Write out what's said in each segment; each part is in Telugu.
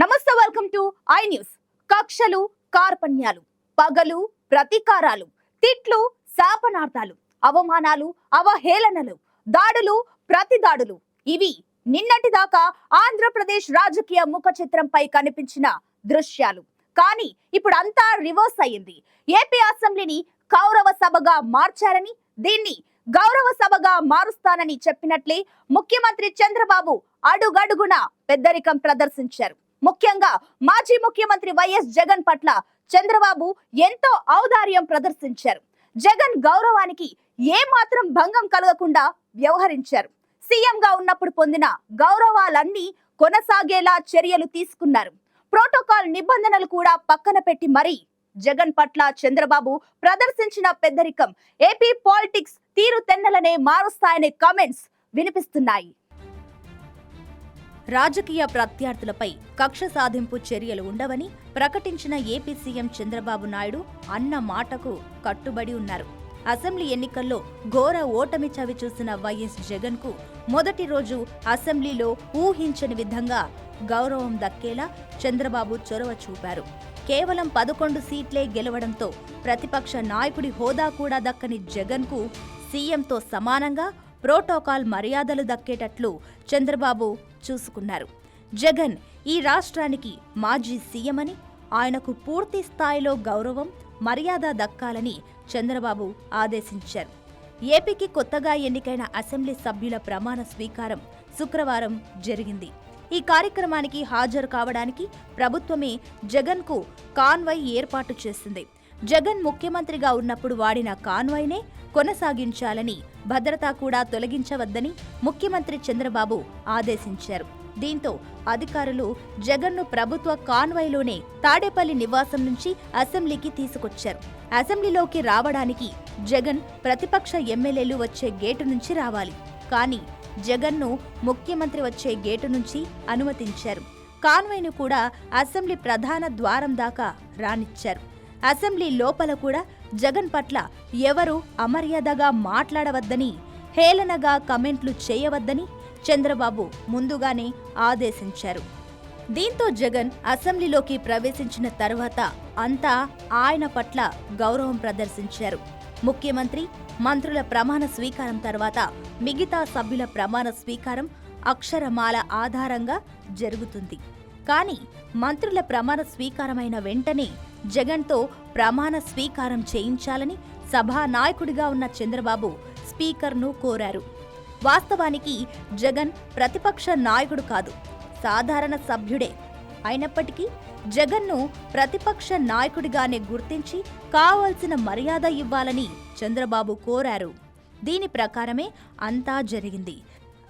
నమస్తే వెల్కమ్ టు ఐ న్యూస్. కక్షలు కార్పణ్యాలు పగలు ప్రతీకారాలు తిట్లు శాపనార్థాలు అవమానాలు అవహేళనలు దాడులు ప్రతిదాడులు. ఇవి నిన్నటి దాకా ఆంధ్రప్రదేశ్ రాజకీయ ముఖ చిత్రంపై కనిపించిన దృశ్యాలు. కానీ ఇప్పుడు అంతా రివర్స్ అయ్యింది. ఏపీ అసెంబ్లీని కౌరవ సభగా మార్చారని దీన్ని గౌరవ సభగా మారుస్తానని చెప్పినట్లే ముఖ్యమంత్రి చంద్రబాబు అడుగడుగున పెద్దరికం ప్రదర్శించారు. ముఖ్యంగా మాజీ ముఖ్యమంత్రి వైఎస్ జగన్ పట్ల చంద్రబాబు ఎంతో ఔదార్యం ప్రదర్శించారు. జగన్ గౌరవానికి ఏమాత్రం భంగం కలగకుండా వ్యవహరించారు. సీఎంగా ఉన్నప్పుడు పొందిన గౌరవాలన్నీ కొనసాగేలా చర్యలు తీసుకున్నారు. ప్రోటోకాల్ నిబంధనలు కూడా పక్కన పెట్టి మరీ జగన్ పట్ల చంద్రబాబు ప్రదర్శించిన పెద్దరికం ఏపీ పాలిటిక్స్ తీరు తెన్నలనే మారుస్తాయనే కామెంట్స్ వినిపిస్తున్నాయి. రాజకీయ ప్రత్యర్థులపై కక్ష సాధింపు చర్యలు ఉండవని ప్రకటించిన ఏపీ సీఎం చంద్రబాబు నాయుడు అన్న మాటకు కట్టుబడి ఉన్నారు. అసెంబ్లీ ఎన్నికల్లో ఘోర ఓటమి చవి చూసిన వైఎస్ జగన్కు మొదటి రోజు అసెంబ్లీలో ఊహించని విధంగా గౌరవం దక్కేలా చంద్రబాబు చొరవ చూపారు. కేవలం పదకొండు సీట్లే గెలవడంతో ప్రతిపక్ష నాయకుడి హోదా కూడా దక్కని జగన్కు సీఎంతో సమానంగా ప్రోటోకాల్ మర్యాదలు దక్కేటట్లు చంద్రబాబు చూసుకున్నారు. జగన్ ఈ రాష్ట్రానికి మాజీ సీఎం అని ఆయనకు పూర్తి స్థాయిలో గౌరవం మర్యాద దక్కాలని చంద్రబాబు ఆదేశించారు. ఏపీకి కొత్తగా ఎన్నికైన అసెంబ్లీ సభ్యుల ప్రమాణ స్వీకారం శుక్రవారం జరిగింది. ఈ కార్యక్రమానికి హాజరు కావడానికి ప్రభుత్వమే జగన్కు కాన్వై ఏర్పాటు చేసింది. జగన్ ముఖ్యమంత్రిగా ఉన్నప్పుడు వాడిన కాన్వాయ్నే కొనసాగించాలని భద్రత కూడా తొలగించవద్దని ముఖ్యమంత్రి చంద్రబాబు ఆదేశించారు. దీంతో అధికారులు జగన్ను ప్రభుత్వ కాన్వాయ్లోనే తాడేపల్లి నివాసం నుంచి అసెంబ్లీకి తీసుకొచ్చారు. అసెంబ్లీలోకి రావడానికి జగన్ ప్రతిపక్ష ఎమ్మెల్యేలు వచ్చే గేటు నుంచి రావాలి. కానీ జగన్ను ముఖ్యమంత్రి వచ్చే గేటు నుంచి అనుమతించారు. కాన్వాయ్ను కూడా అసెంబ్లీ ప్రధాన ద్వారం దాకా రానిచ్చారు. అసెంబ్లీ లోపల కూడా జగన్ పట్ల ఎవరూ అమర్యాదగా మాట్లాడవద్దని హేళనగా కమెంట్లు చేయవద్దని చంద్రబాబు ముందుగానే ఆదేశించారు. దీంతో జగన్ అసెంబ్లీలోకి ప్రవేశించిన తర్వాత అంతా ఆయన పట్ల గౌరవం ప్రదర్శించారు. ముఖ్యమంత్రి మంత్రుల ప్రమాణ స్వీకారం తర్వాత మిగతా సభ్యుల ప్రమాణ స్వీకారం అక్షరమాల ఆధారంగా జరుగుతుంది. కానీ మంత్రుల ప్రమాణ స్వీకారమైన వెంటనే జగన్తో ప్రమాణ స్వీకారం చేయించాలని సభానాయకుడిగా ఉన్న చంద్రబాబు స్పీకర్ను కోరారు. వాస్తవానికి జగన్ ప్రతిపక్ష నాయకుడు కాదు సాధారణ సభ్యుడే. అయినప్పటికీ జగన్ను ప్రతిపక్ష నాయకుడిగానే గుర్తించి కావాల్సిన మర్యాద ఇవ్వాలని చంద్రబాబు కోరారు. దీని ప్రకారమే అంతా జరిగింది.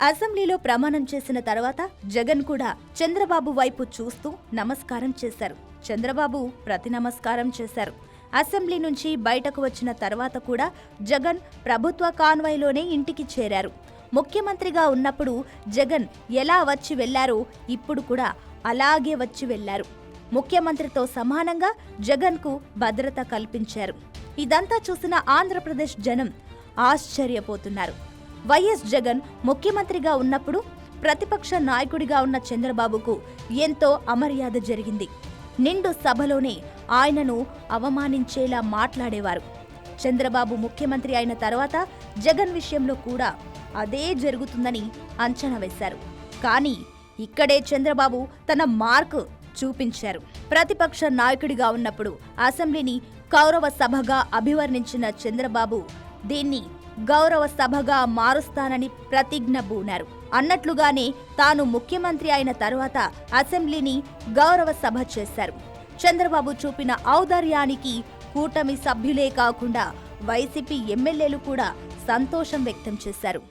అసెంబ్లీలో ప్రమాణం చేసిన తర్వాత జగన్ కూడా చంద్రబాబు వైపు చూస్తూ నమస్కారం చేశారు. చంద్రబాబు ప్రతి నమస్కారం చేశారు. అసెంబ్లీ నుంచి బయటకు వచ్చిన తర్వాత కూడా జగన్ ప్రభుత్వ కాన్వాయ్లోనే ఇంటికి చేరారు. ముఖ్యమంత్రిగా ఉన్నప్పుడు జగన్ ఎలా వచ్చి వెళ్ళారో ఇప్పుడు కూడా అలాగే వచ్చి వెళ్ళారు ముఖ్యమంత్రితో సమానంగా జగన్కు భద్రత కల్పించారు. ఇదంతా చూసిన ఆంధ్రప్రదేశ్ జనం ఆశ్చర్యపోతున్నారు. వైఎస్ జగన్ ముఖ్యమంత్రిగా ఉన్నప్పుడు ప్రతిపక్ష నాయకుడిగా ఉన్న చంద్రబాబుకు ఎంతో అమర్యాద జరిగింది. నిండు సభలోనే ఆయనను అవమానించేలా మాట్లాడేవారు. చంద్రబాబు ముఖ్యమంత్రి అయిన తర్వాత జగన్ విషయంలో కూడా అదే జరుగుతుందని అంచనా వేశారు. కానీ ఇక్కడే చంద్రబాబు తన మార్క్ చూపించారు. ప్రతిపక్ష నాయకుడిగా ఉన్నప్పుడు అసెంబ్లీని కౌరవ సభగా అభివర్ణించిన చంద్రబాబు దీన్ని గౌరవ సభగా మారుస్తానని ప్రతిజ్ఞ బూనారు. అన్నట్లుగానే తాను ముఖ్యమంత్రి అయిన తరువాత అసెంబ్లీని గౌరవ సభ చేశారు. చంద్రబాబు చూపిన ఔదార్యానికి కూటమి సభ్యులే కాకుండా వైసీపీ ఎమ్మెల్యేలు కూడా సంతోషం వ్యక్తం చేశారు.